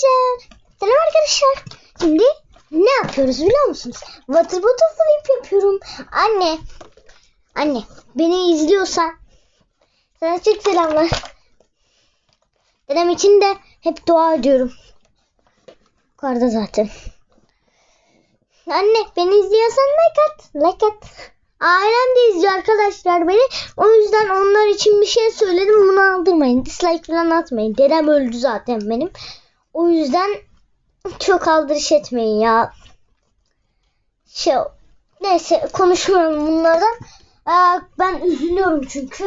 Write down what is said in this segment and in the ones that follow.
arkadaşlar. Selam arkadaşlar. Şimdi ne yapıyoruz biliyor musunuz? Water bottle flip yapıyorum. Anne. Anne beni izliyorsan sana çok selamlar. Dedem için de hep dua ediyorum. Yukarıda zaten. Anne beni izliyorsan like at. Like at. Ailem de izliyor arkadaşlar beni. O yüzden onlar için bir şey söyledim. Bunu aldırmayın. Dislike falan atmayın. Dedem öldü zaten benim. O yüzden çok aldırış etmeyin ya. Şey, neyse konuşmuyorum bunlardan. Aa, ben üzülüyorum çünkü.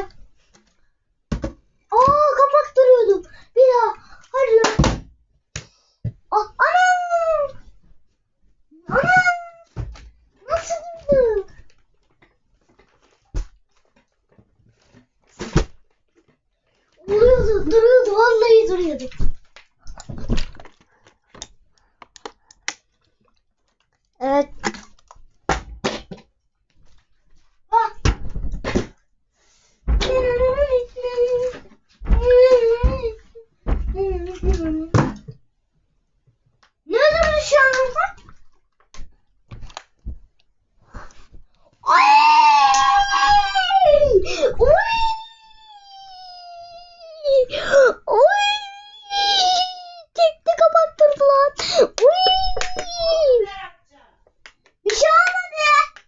Aa kapak duruyordu. Bir daha. Hadi lan. Ah, anam. Anam. Nasıl durdu? Duruyordu, duruyordu, vallahi duruyordu. Evet. Ah. Ne durdu şu an? Ay! Oy! Oy! Tekte kapattırdı lan. Oy! Bir şey olmadı.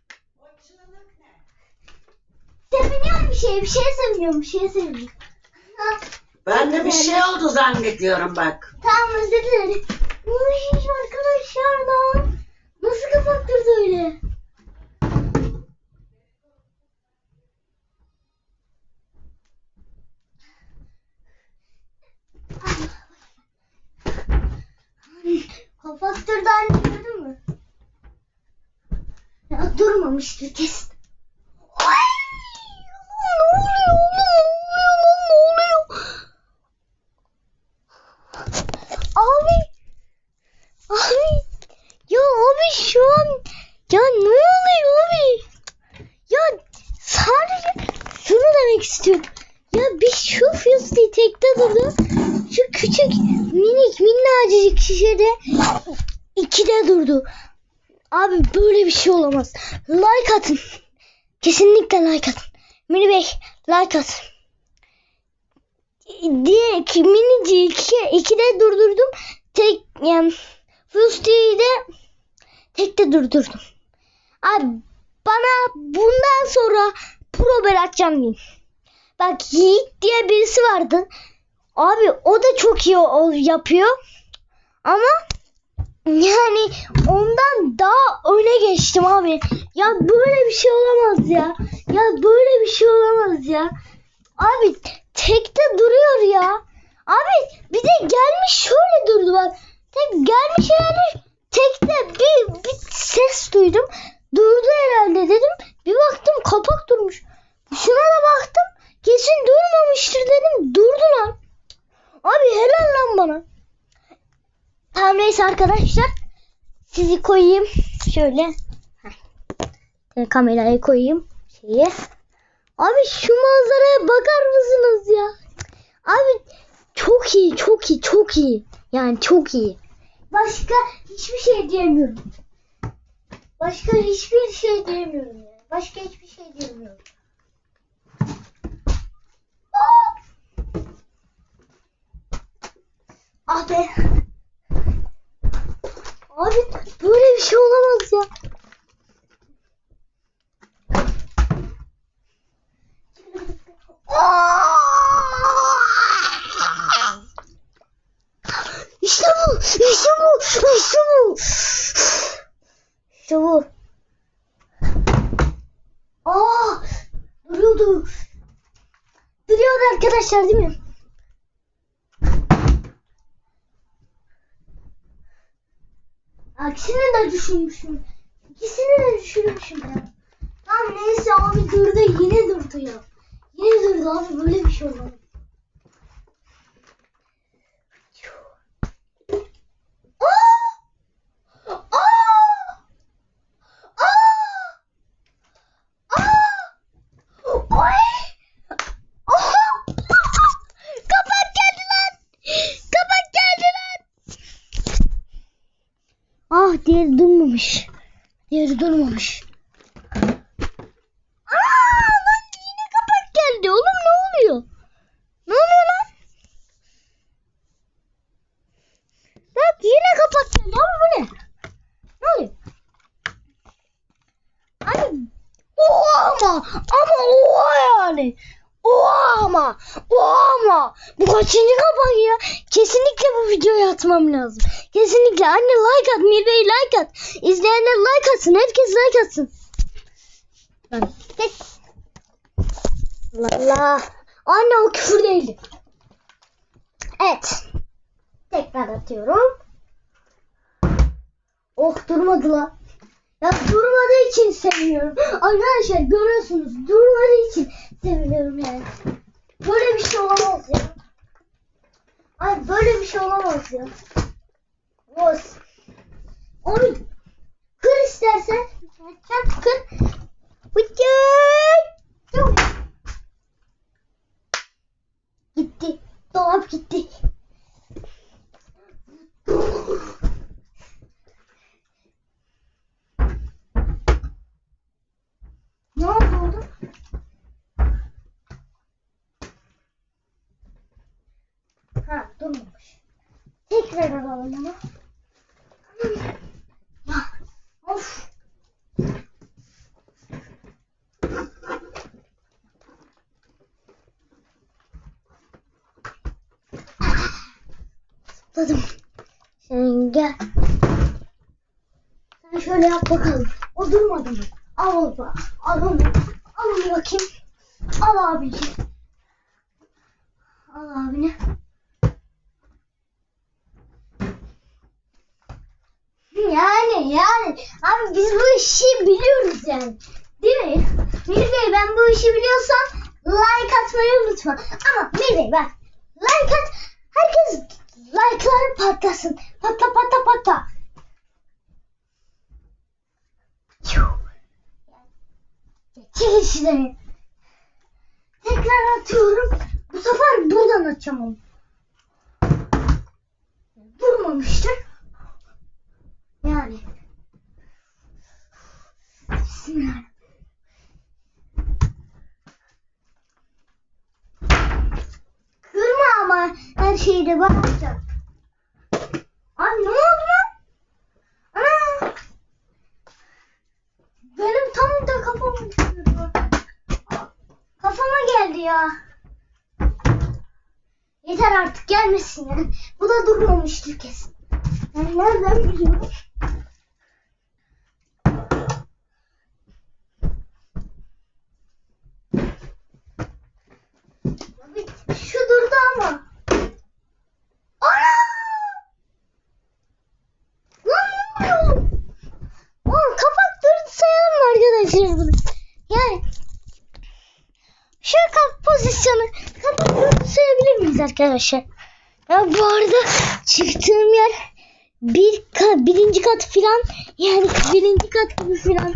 Seviniyorum bir şey, bir şeye seviniyorum, bir şeye seviniyorum. Ha, Ben de bir şey oldu zannediyorum bak. Tamam özür dilerim. Uy arkadaşlar da. Nasıl kapattırdı öyle? Kapattırdı anne gördün mü? Ya durmamıştır kesin. Ay! Ne oluyor oğlum? Ne oluyor lan? Ne oluyor? Abi. Abi. Ya abi şu an. Ya ne oluyor abi? Ya sadece şunu demek istiyorum. Ya bir şu Fusty tekte durdu. Şu küçük minik minnacık şişede ikide durdu. Abi böyle bir şey olamaz. Like atın. Kesinlikle like atın. Mini Bey like atın diye ki minicik iki, ikide durdurdum. Tek yani Fusti'yi de tekte durdurdum. Abi bana bundan sonra pro Beratcan diyeyim. Bak Yiğit diye birisi vardı. Abi o da çok iyi ol- yapıyor. Ama yani ondan daha öne geçtim abi. Ya böyle bir şey olamaz ya. Ya böyle bir şey olamaz ya. Abi tekte duruyor ya. Abi bir de gelmiş şöyle durdu bak. Tek gelmiş herhalde tekte bir, bir ses duydum. Durdu herhalde dedim. Bir baktım kapak durmuş. Şuna da baktım. Kesin durmamıştır dedim. Durdu lan. Abi helal lan bana. Tamam neyse arkadaşlar. Sizi koyayım. Şöyle. Heh. Kamerayı koyayım. Şeye. Abi şu manzaraya bakar mısınız ya? Abi çok iyi, çok iyi, çok iyi. Yani çok iyi. Başka hiçbir şey diyemiyorum. Başka hiçbir şey diyemiyorum ya. Başka hiçbir şey diyemiyorum. Ah be. Abi böyle bir şey olamaz ya. İşte bu, işte bu, işte bu. İşte bu. Aa, duruyordu. Duruyordu arkadaşlar değil mi? Aksini de düşünmüşüm. İkisini de düşünmüşüm ya. Tamam neyse abi durdu yine durdu ya. Yine durdu abi böyle bir şey olmaz. Aa! Aa! Aa! Aa! Ay! Aha! Kapak geldi lan! Kapak geldi lan! Allah diğeri durmamış. Diğeri durmamış. Aa lan yine kapak geldi. Oğlum ne oluyor? Ne oluyor lan? Bak yine kapak geldi. Abi bu ne? Ne oluyor? Hani oha ama ama oha yani. Oha ama oha ama bu kaçıncı kapak ya? Kesinlikle bu videoyu atmam lazım. Kesinlikle anne like at Mirbey like at. İzleyenler like atsın. Herkes like atsın. Allah Allah. Anne o küfür değildi. Evet. Tekrar atıyorum. Oh durmadı lan. Ya durmadığı için sevmiyorum. Arkadaşlar görüyorsunuz durmadığı için sevmiyorum yani. Böyle bir şey olamaz ya. Ay böyle bir şey olamaz ya. Olsun. Onu kır istersen. Sen kır. Bıçak. Gitti. Dolap gitti. Ne oldu oğlum? Ha durmamış. Alalım onu. Ya, of. Zıpladım. Sen gel. Sen şöyle yap bakalım. O durmadı mı? Al onu. Al onu. Al onu bakayım. Al abici. Al abine. Yani yani. Abi biz bu işi biliyoruz yani. Değil mi? Bey ben bu işi biliyorsam like atmayı unutma. Ama Mir Bey bak. Like at. Herkes like'ları patlasın. Patla patla patla. Çekil. Tekrar atıyorum. Bu sefer buradan atacağım onu. Durmamıştır. Yani. Kırma ama her şeyi de bakacağım. Abi ne oldu lan? Ana! Benim tam da düşüyordu. Kafama geldi ya. Yeter artık gelmesin ya. Bu da durmamıştır kesin. Yani nereden biliyorum? Abi durdu ama. Ana! Ne oluyor? Oğlum kapak durdu sayalım arkadaşlar bunu? Yani şu kap pozisyonu kapak durdu sayabilir miyiz arkadaşlar? Ya bu arada çıktığım yer bir kat, birinci kat filan yani birinci kat gibi filan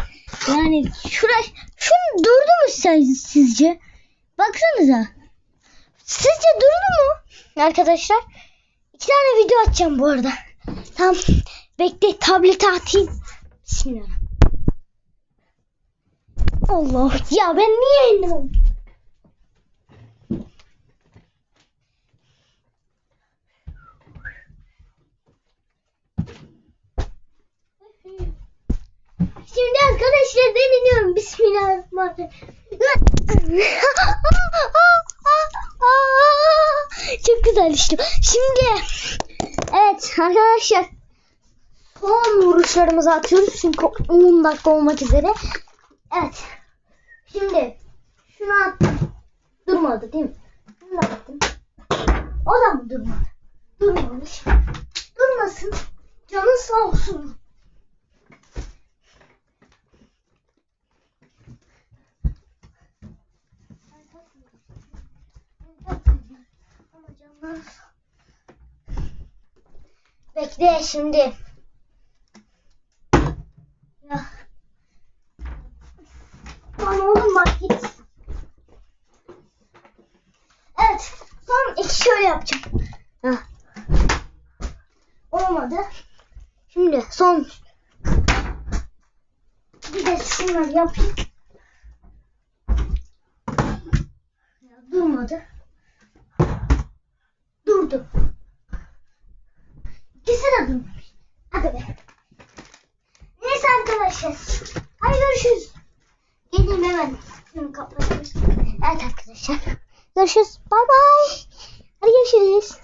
yani şuraya şunu durdu mu siz- sizce? Baksanıza. Sizce durdu mu arkadaşlar? İki tane video atacağım bu arada. Tamam. Bekle tableti atayım. Bismillah. Allah ya ben niye indim? Şimdi arkadaşlar ben iniyorum. Bismillahirrahmanirrahim. Çok güzel işte. Şimdi evet arkadaşlar son vuruşlarımızı atıyoruz çünkü 10 dakika olmak üzere. Evet. Şimdi şunu attım. Durmadı değil mi? Şunu da attım. O da mı durmadı? Durmamış. Durmasın. Canın sağ olsun. Bekle şimdi. Ya. Lan oğlum bak git. Evet. Son iki şöyle yapacağım. Ha. Olmadı. Şimdi son Bir de şunları yapayım. Ya, durmadı. İkisi de durmamış. Hadi be. Neyse arkadaşlar. Hadi görüşürüz. Geleyim hemen. Evet arkadaşlar. Görüşürüz. Bay bay. Hadi görüşürüz.